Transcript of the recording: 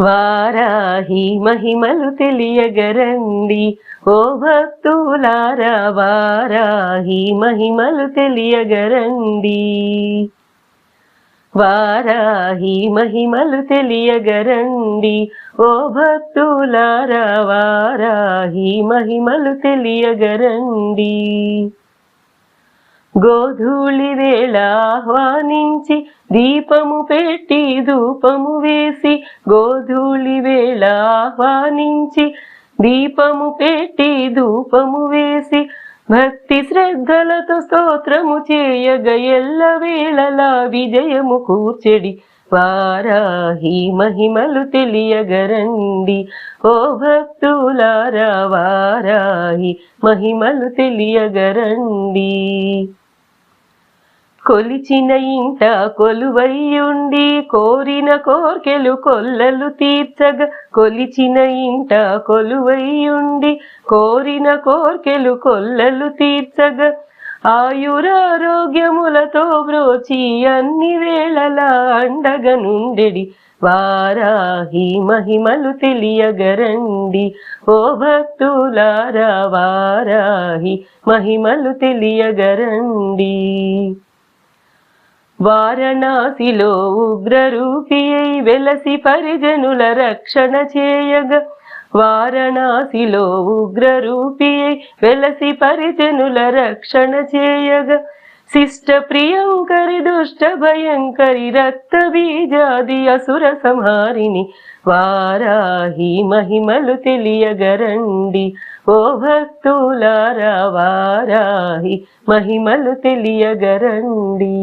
వారాహి మహిమలు తెలియగరండి. ఓ భక్తులారా వారాహి మహిమలు తెలియగరండి. వారాహి మహిమలు తెలియగరండి. ఓ భక్తులారా వారాహి మహిమలు తెలియగరండి. గోధూళి వేళ ఆహ్వానించి దీపము పెట్టి ధూపము వేసి గోధూళి వేళ ఆహ్వానించి దీపము పెట్టి ధూపము వేసి భక్తి శ్రద్ధలతో స్తోత్రము చేయగ ఎల్ల వేళలా విజయము కూర్చెడి వారాహి మహిమలు తెలియగరండి. ఓ భక్తులారా వారాహి మహిమలు తెలియగరండి. కొలిచిన ఇంట కొలువయ్యుండి కోరిన కోర్కెలు కొల్లలు తీర్చగ. కొలిచిన ఇంట కొలువయ్యుండి కోరిన కోర్కెలు కొల్లలు తీర్చగ. ఆయురారోగ్యములతో బ్రోచి అన్ని వేళలా అండగ నుండెడి వారాహి మహిమలు తెలియగరండి. ఓ భక్తులారా వారాహి మహిమలు తెలియగరండి. వారణాసిలో ఉగ్రరూపి అయి వెలసి పరిజనుల రక్షణ చేయగ. వారణాసిలో ఉగ్రరూపి అయి వెలసి పరిజనుల రక్షణ చేయగ. శిష్ట ప్రియంకరి దుష్ట భయంకరి రక్త బీజాది అసుర సంహారిని వారాహి మహిమలు తెలియగరండి ఓ భక్తులారా వారాహి మహిమలు తెలియగరండి